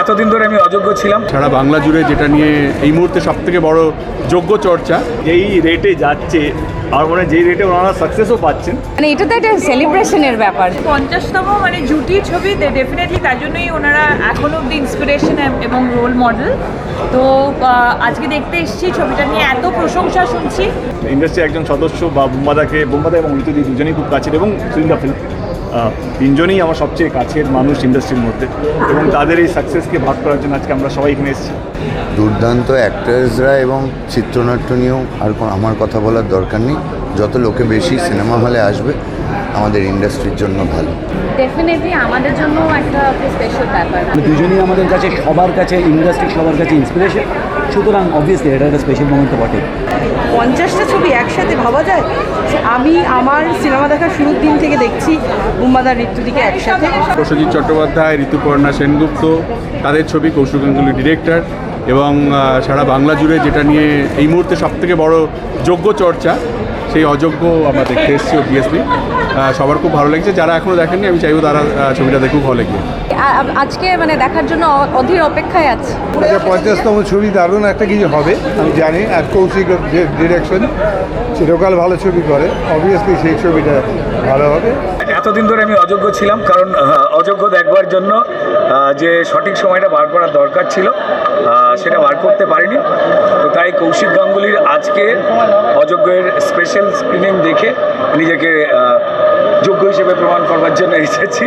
এতদিন ধরে আমি অযোগ্য ছিলাম। সারা বাংলা জুড়ে যেটা নিয়ে এই মুহূর্তে সব থেকে বড় যোগ্য চর্চা যেই রেটে যাচ্ছে আর মনে হয় যেই রেটে ওনারা সাকসেসও পাচ্ছেন। মানে এটা তো একটা সেলিব্রেশনের ব্যাপার। পঞ্চাশতম মানে জুটি ছবি ডেফিনেটলি তার জন্যই ওনারা এখন অব্দি ইন্সপিরেশন এবং রোল মডেল তো আজকে দেখতে এসেছি ছবিটা নিয়ে এত প্রশংসা শুনছি। ইন্ডাস্ট্রির একজন সদস্য বা বোম্বাদাকে বোম্বাদা এবং ঋতুদি দুজনেই খুব কাছের এবং সুইন্দা ফিল্ম তিনজনেই আমার সবচেয়ে কাছের মানুষ ইন্ডাস্ট্রির মধ্যে এবং তাদের এই সাকসেসকে ভাগ করার জন্য আজকে আমরা সবাই এখানে এসেছি। দুর্দান্ত অ্যাক্টার্সরা এবং চিত্রনাট্য নিয়েও আর কোনো আমার কথা বলার দরকার নেই। যত লোকে বেশি সিনেমা হলে আসবে আমাদের ইন্ডাস্ট্রির জন্য ভালো। ডেফিনেটলি আমাদের জন্য একটা স্পেশাল ব্যাপার। দুজনেই আমাদের কাছে সবার কাছে ইন্ডাস্ট্রি সবার কাছে ইন্সপিরেশন সুতরাং অবভিয়াসলি এটা একটা স্পেশাল মোমেন্ট তো বটে পঞ্চাশটা ছবি একসাথে ভাবা যায়? আমি আমার সিনেমা দেখার শুরুর দিন থেকে দেখছি বুম্বাদার ঋতুদিকে একসাথে। প্রসজিৎ চট্টোপাধ্যায়, ঋতুপর্ণা সেনগুপ্ত, তাদের ছবি কৌশিক গাঙ্গুলি ডিরেক্টর এবং সারা বাংলা জুড়ে যেটা নিয়ে এই মুহূর্তে সব থেকে বড় যোগ্য চর্চা সেই অযোগ্য আমরা দেখতে এসেছি অবভিয়াসলি সবার খুব ভালো লাগছে। যারা এখনও দেখেননি আমি চাইব তারা ছবিটা দেখুক হলে গিয়ে। আজকে মানে দেখার জন্য অধীর অপেক্ষায় আছে। এটা পঞ্চাশতম ছবি দারুণ একটা কিছু হবে আমি জানি। আর কৌশিক ডিরেকশন চিরকাল ভালো ছবি করে। অবভিয়াসলি সেই ছবিটা ভালো হবে। এতদিন ধরে আমি অযোগ্য ছিলাম? কারণ অযোগ্য দেখবার জন্য যে সঠিক সময়টা বার করার দরকার ছিল সেটা বার করতে পারিনি। তো তাই কৌশিক গাঙ্গুলির আজকে অযোগ্যের স্পেশাল স্ক্রিনিং দেখে নিজেকে যোগ্য হিসেবে প্রমাণ করবার জন্য এসেছি।